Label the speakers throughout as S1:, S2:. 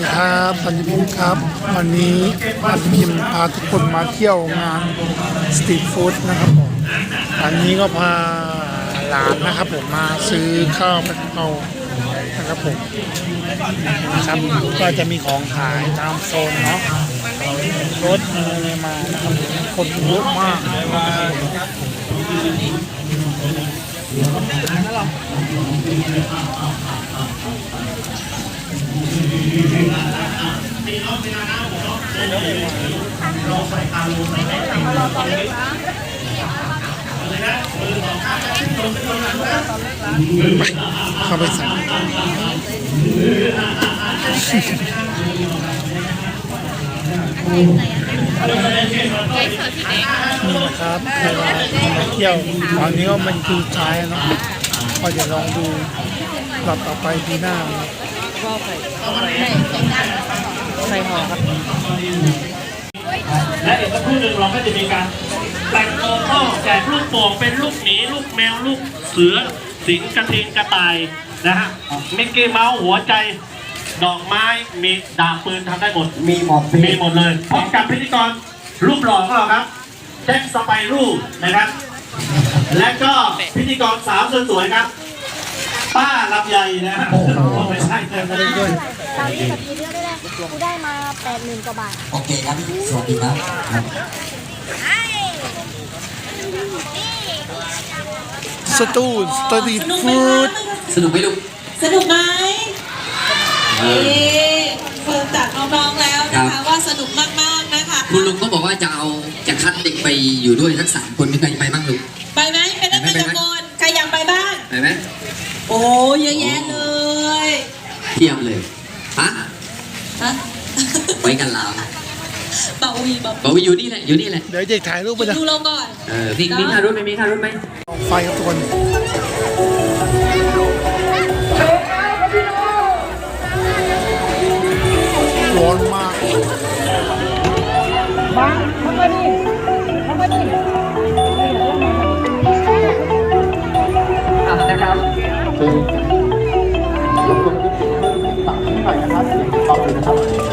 S1: ดีครับปัญญพิมพ์ครับ วันนี้ปัญพิมพ์พาทุกคนมาเที่ยวงานสตรีทฟู้ดนะครับผมอันนี้ก็พาหลานนะครับผมมาซื้อข้าวผัดกะเพรานะครับผมนะครับก็จะมีของขายตามโซนเนาะรถอะไรมานะครับคนเยอะมากนะครับ ผมเข้าไปสั่งนี่นะครับเวลามาเที่ยวตอนนี้ก็มันคือท้ายแล้วเนาะก็จะลองดูรอบต่อไปปีหน้า นะครับ
S2: ใส่ห่อครับ
S3: และอีกสักครู่หนึ่งเราก็จะมีการแต่งโลโก้แจกลูกโป่งเป็นลูกหมีลูกแมวลูกเสือ สิงกระทิงกระต่ายนะฮะมิกกี้เมาส์หัวใจดอกไม้มีดาบปืนทำได้หมด
S4: มีหมอบเพ
S3: มีหมดเลยพบกับพิธีกรรูปหล่อของเราครับแจ็คสไปรูนะครับ และก็พิธีกรสาวสวยๆครับ ป้าลำไยนะฮะ
S5: ตอนนี้สปีดเลือกได้แล้วกูได้มาแปดหมื่นกว่าบาท
S4: โอเคครับสวัสดีครับ
S1: สตูสตรีทฟู้ด
S4: สนุกไหมลูก
S6: สนุกไหมนี่เฟิร์มจากน้องๆแล้วนะ
S4: คะ
S6: ว่าสนุกมากๆนะคะ
S4: คุณลุงก็บอกว่าจะเอาจะคัดเด็กไปอยู่ด้วยทั้งสามคนมีใครไปบ้างลูก
S6: ไปไหมไปนักเรียน
S4: ไปไหม
S6: ตะโกนใครอยากไปบ้าง
S4: ไปไหม
S6: โอ้เยอะแยะเลย
S4: เทียบเลยฮะ
S6: ฮะ
S4: ไว้กันลาว
S6: เบาวีแบบ
S4: บอกว่าอยู่นี่แหละอยู่นี่แหละ
S1: เดี๋ยวเด็กถ่ายรูปไปนะ
S6: ดูเราก่อน
S4: เออมีมีค่ารถไหมมีค่ารถไหม
S1: ไฟครับทุกคนร้อนมาก
S4: อะนะครับ
S1: คือลงตรงนี้ตัดนิดหน่อยนะครับเสียงเบาเลยนะครับ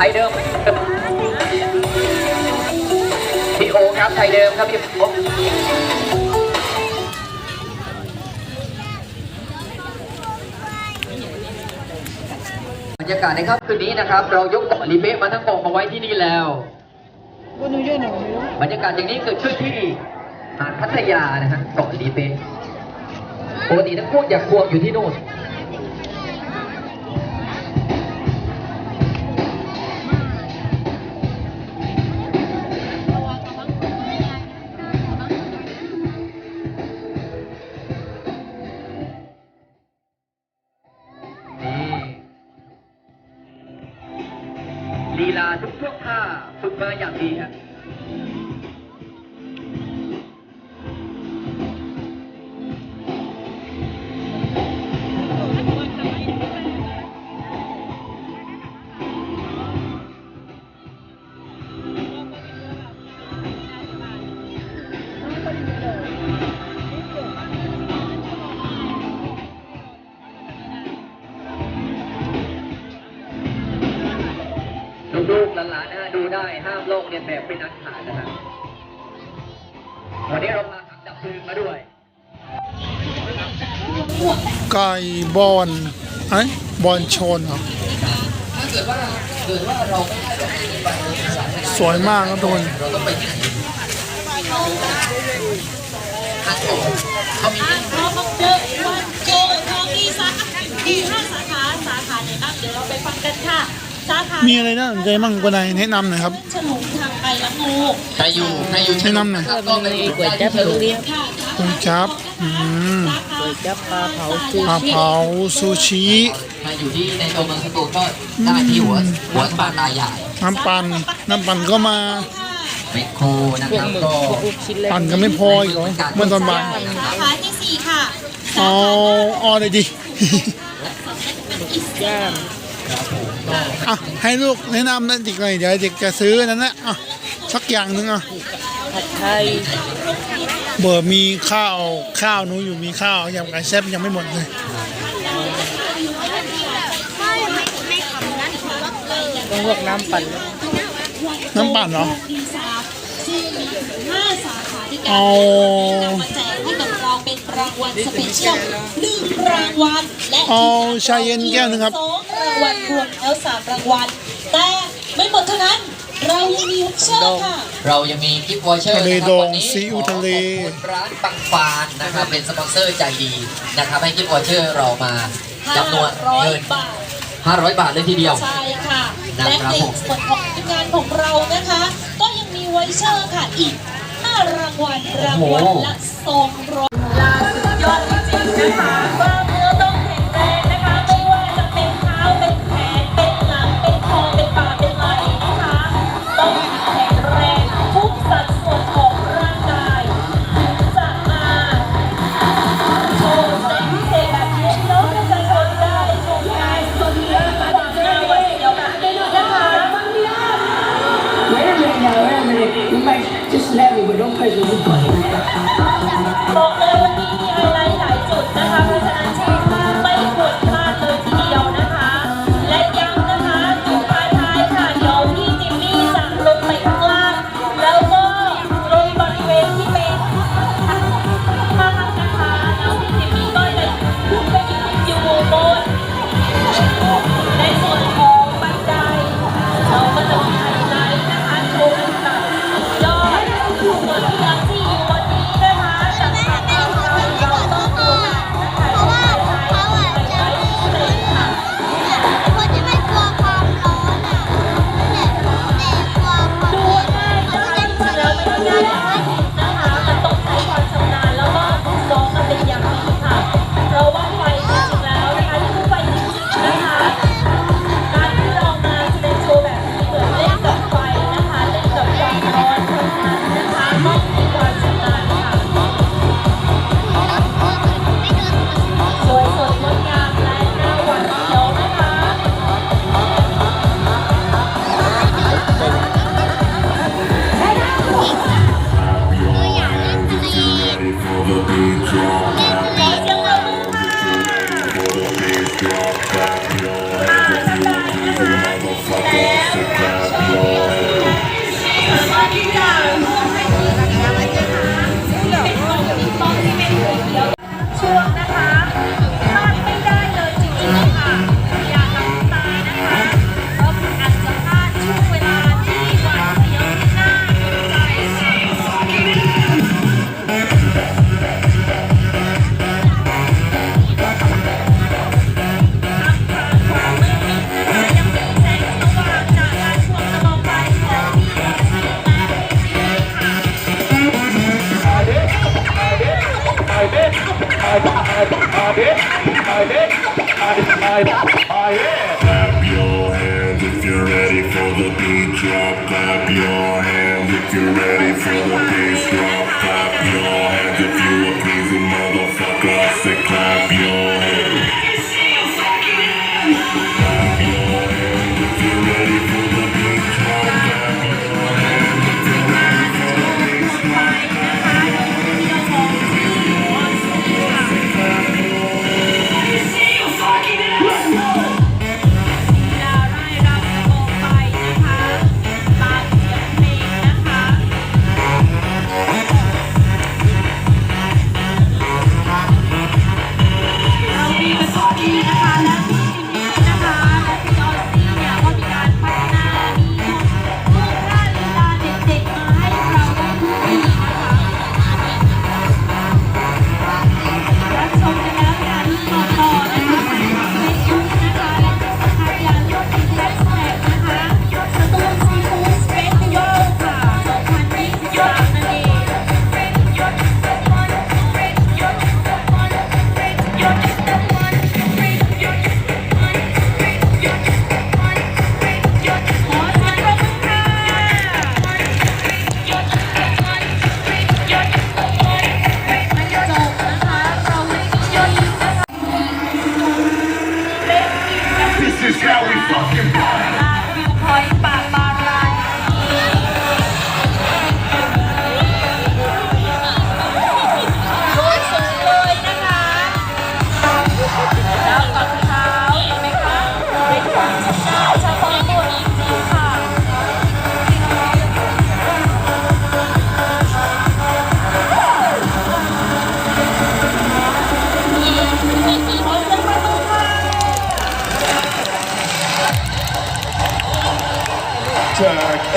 S4: ทยเดิม พี่โอครับไทยเดิมครับพี่โอบรรยากาศในค่ำคืนนี้นะครับ เรายกเกาะลิเบะมาทั้งกองมาไว้ที่นี่แล้วบรรยากาศอย่างนี้เกิดขึ้นที่หาดพัทยานะฮะเกาะลีเปนปกติทั้งคู่อยากควงอยู่ที่นู่น นแบบเป็นอันขาดนะฮะวันนี้เราพาถังดับเพลิงมาด้วย
S1: ไก่บอลไอ้ยบอลชนเหรอ
S4: ถ้าเกิดว่าเกิดว่าเราไม่ได้แบบนี้ไปสาย
S1: สวยมากครับทุกคน
S4: เราต้องไปที่ไหนฮัทโตเขามี
S6: อะพร้อมเดอะวันโกทองมีสาขามีห้าสาขาสาขาไหนบ้างเดี๋ยวเราไปฟังกันค่ะสาขา
S1: มีอะไรน่าสนใจมั่งก็ได้แนะนำหน่อยครับ
S6: ฉลุงทางไปละงู
S4: ใครอยู่ใครอยู่
S1: แนะนำหน่อย
S4: ก็ไป
S2: มีก๋วยจั๊บลูกเลี้ยง
S6: ค่ะ
S1: คุณจับอืม
S2: ก๋วยจั๊บปลาเผาซู
S1: ปลา
S2: ชิ
S1: เผาซูชิ
S4: ใครอยู่ที่ในตัวเมืองสตูลก็ได้ที่หัวหัวปลาตาใหญ่
S1: น้ำปั่นน้ำปั่นก็มา
S4: เมคโครนะ
S2: พว
S4: ค
S2: ก
S4: รับ
S2: หมึก
S4: ก็
S2: พวกลูกชิ้นเล็ก
S1: ปั่นก็ไม่พออีกเหรอเมื่อตอนบ่าย
S6: สาขาที่สี่ค่ะ
S1: เอาเอาเลยดิ
S2: ย่าง
S1: อะให้ลูกแนะนำนั่นอีกหน่อยเดี๋ยวเด็กจะซื้อนั่นนะอะ สักอย่างหนึ่งอะ
S2: ผัดไทย
S1: เบอร์มีข้าวข้าวหนูอยู่มีข้าวยำไก่แซ่บยังไม่หมดเลย
S5: ไม่ไม่ไม่ทำนั้นถือว่าเออ
S2: พวกน้ำปั่น
S1: น้ำปั่นเหรอ
S6: ดีซาซึ่งห้าสาขาด้วยกัน
S1: เอา
S6: นำมาแจกให้กับเราเป็นรางวัลสเปเชียลหนึ่งรางวัลและ
S1: เอาชาเย็นแก้วหนึ่งครับ
S6: สองรางวัลรวมแล้วสามรางวัลแต่ไม่หมดเท่านั้น เรายังมีวัชเชอร์ค่ะ
S4: เรายังมีกิฟต์วอเชอร์
S1: ทะเล
S4: นะครับ
S1: ดอง
S4: วันนี้
S1: ซีอิ๊วทะเล
S4: ขอขอบคุณร้านปังปานนะครับเป็นสปอนเซอร์ใจดีนะครับให้กิฟต์วอเชอร์เรามาจำนวนเงิน
S6: 500 บาท
S4: 500 บาทเลยทีเดียว
S6: ใช่ค่ะ
S4: นะ
S6: และ
S4: ครับ
S6: ใน
S4: ผม
S6: ส่วนของทีมงานของเรานะคะ ก็ยังมีไวเชอร์ค่ะอีก 5 รางวัลรางวัลละ200ลาสุดยอดจริงๆนะคะก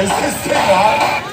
S6: vai ser.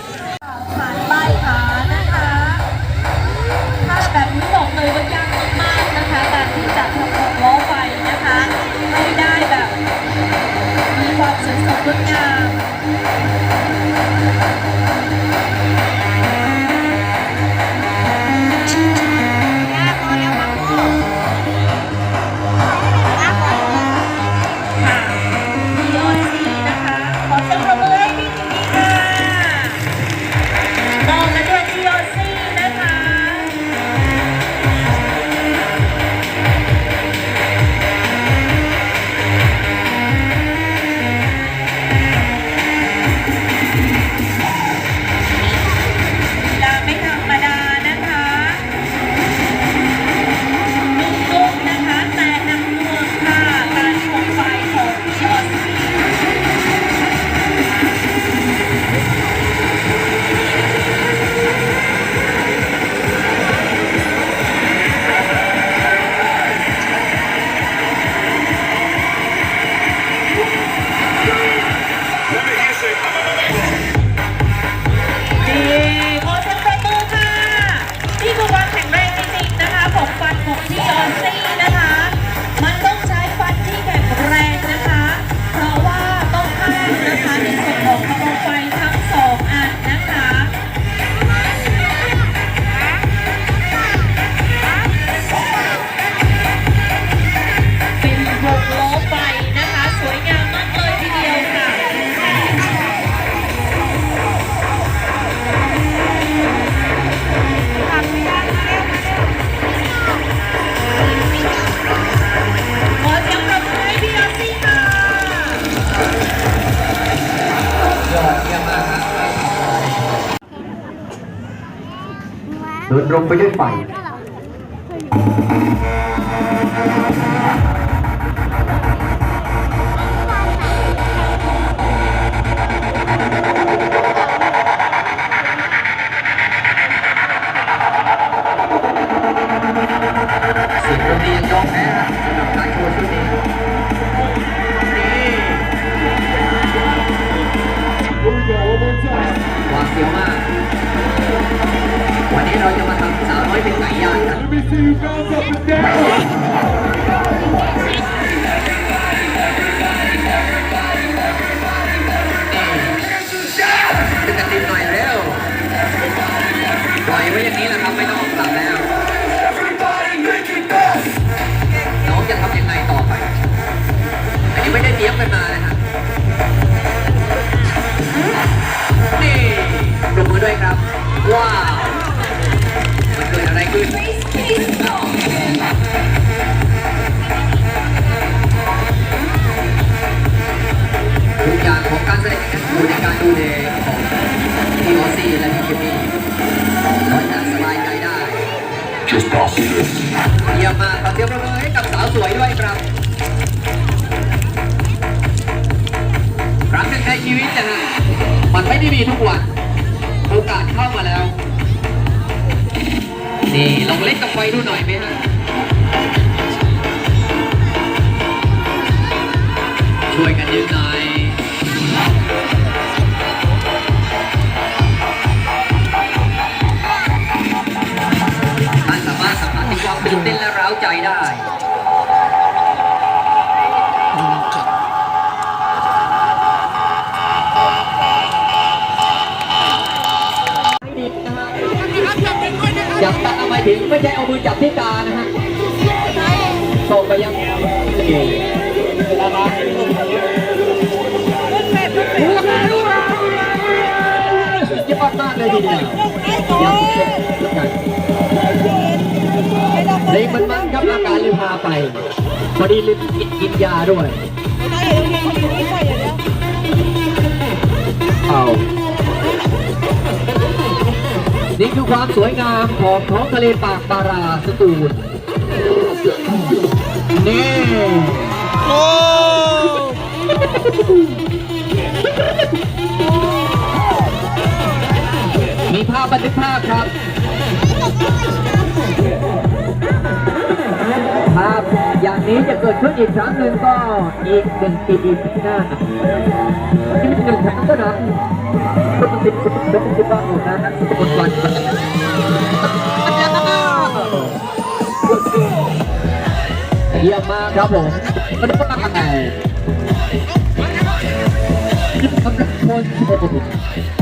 S6: เดิน เยี่ยมมากขอเสียงปรบมือให้
S4: กับสาวสวยด้วยครับครั้งหนึ่งในชีวิตนะฮะมันไม่ได้มีทุกวัน โอกาสเข้ามาแล้ว นี่ลองเล่นกับไฟดูหน่อยไหมฮะช่วยกันยืนหน่อยาหมายถึงไม่ใช่เอามือจับที่ตานะฮะส่งไปยังยอดมากเลยทีเดียวยังเจ็บกันเพลงมันมันครับอาการลืมพาไปพอดีลืมกินกินยาด้วยเอา นี่คือความสวยงามของท้องทะเลปากปาราสตูลนี่
S1: โอ้
S4: มีภาพบันทึกภาพครับ นี้จะเกิดขึ้นอีกครั้งหนึ่งก็อีกหนึ่งปีข้างหน้าที่มีหนึ่งครั้งเท่านั้นก็ต้องติดก็ต้องติดว่าโอ้นะคนวันเยี่ยมมากครับผมมันว่าไงกำลังคน
S1: โอเค